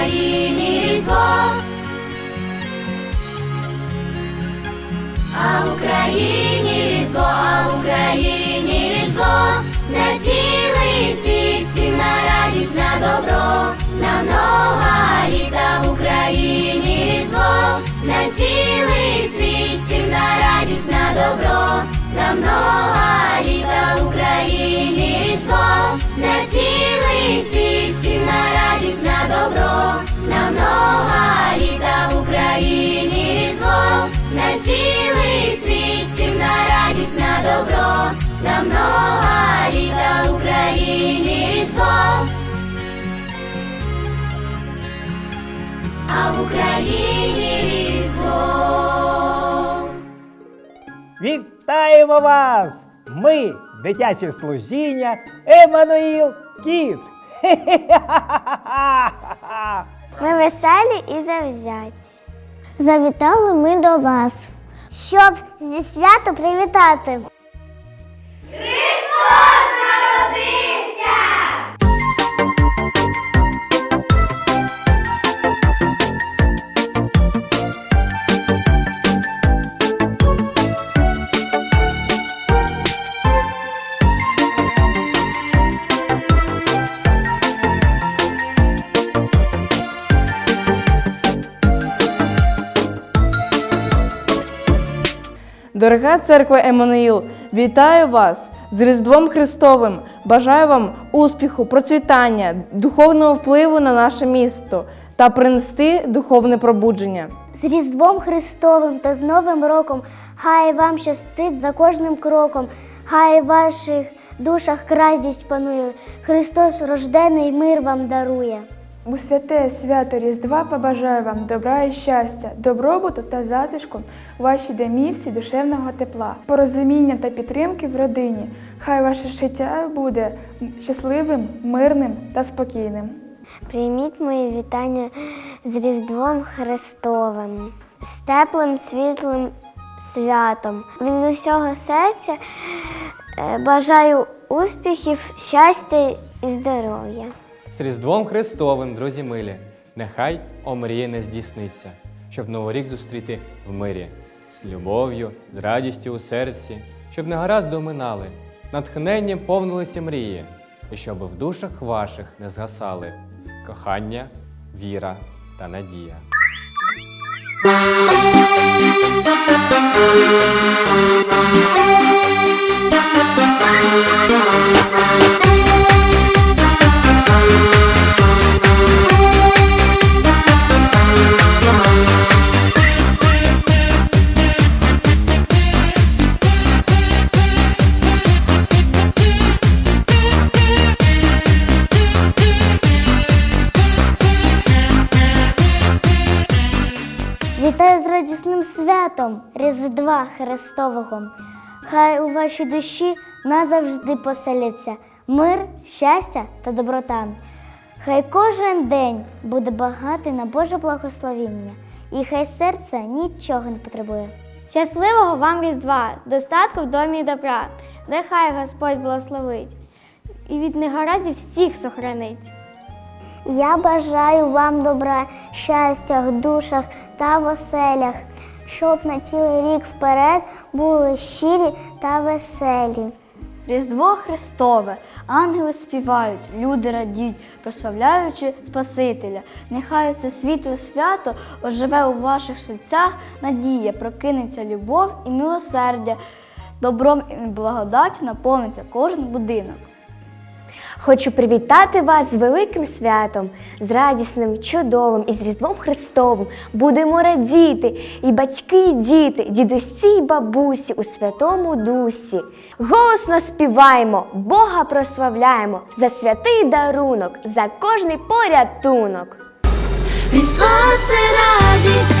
Україні різдво. А в Україні різдво, а в Україні різдво, на цілий світ всім на радість, на добро, на много літа в Україні різдво, на цілий світ всім на радість, на добро, Добро, много літа в Україні різдво. А в Україні різдво. Вітаємо вас! Ми дитяче служіння Еммануїл Кіт. Ми веселі і завзяті. Завітали ми до вас, щоб зі свято привітати. Дорога церква Еммануїл, вітаю вас з Різдвом Христовим. Бажаю вам успіху, процвітання, духовного впливу на наше місто та принести духовне пробудження. З Різдвом Христовим та з Новим роком хай вам щастить за кожним кроком, хай в ваших душах радість панує. Христос рождений мир вам дарує. У святе свято Різдва побажаю вам добра і щастя, добробуту та затишку у вашій домівці душевного тепла, порозуміння та підтримки в родині. Хай ваше життя буде щасливим, мирним та спокійним. Прийміть мої вітання з Різдвом Христовим, з теплим світлим святом. Від усього серця е, бажаю успіхів, щастя і здоров'я. З Різдвом Христовим, друзі милі, нехай омріє не здійсниться, щоб Новий рік зустріти в мирі, з любов'ю, з радістю у серці, щоб негаразди оминали, натхненням повнилися мрії, і щоб в душах ваших не згасали кохання, віра та надія. Святом Різдва Христового. Хай у вашій душі назавжди поселяться мир, щастя та доброта. Хай кожен день буде багатий на Боже благословіння, і хай серце нічого не потребує. Щасливого вам Різдва, достатку в домі і добра. Нехай Господь благословить і від негараздів всіх сохранить. Я бажаю вам добра, щастя в душах та в оселях, щоб на цілий рік вперед були щирі та веселі. Різдво Христове, ангели співають, люди радіють, прославляючи Спасителя. Нехай це світле свято оживе у ваших серцях надія, прокинеться любов і милосердя. Добром і благодаттю наповниться кожен будинок. Хочу привітати вас з великим святом, з радісним, чудовим і з Різдвом Христовим. Будемо радіти, і батьки, і діти, дідусі й бабусі у Святому Дусі. Голосно співаємо, Бога прославляємо за святий дарунок, за кожний порятунок. Різдво це радість,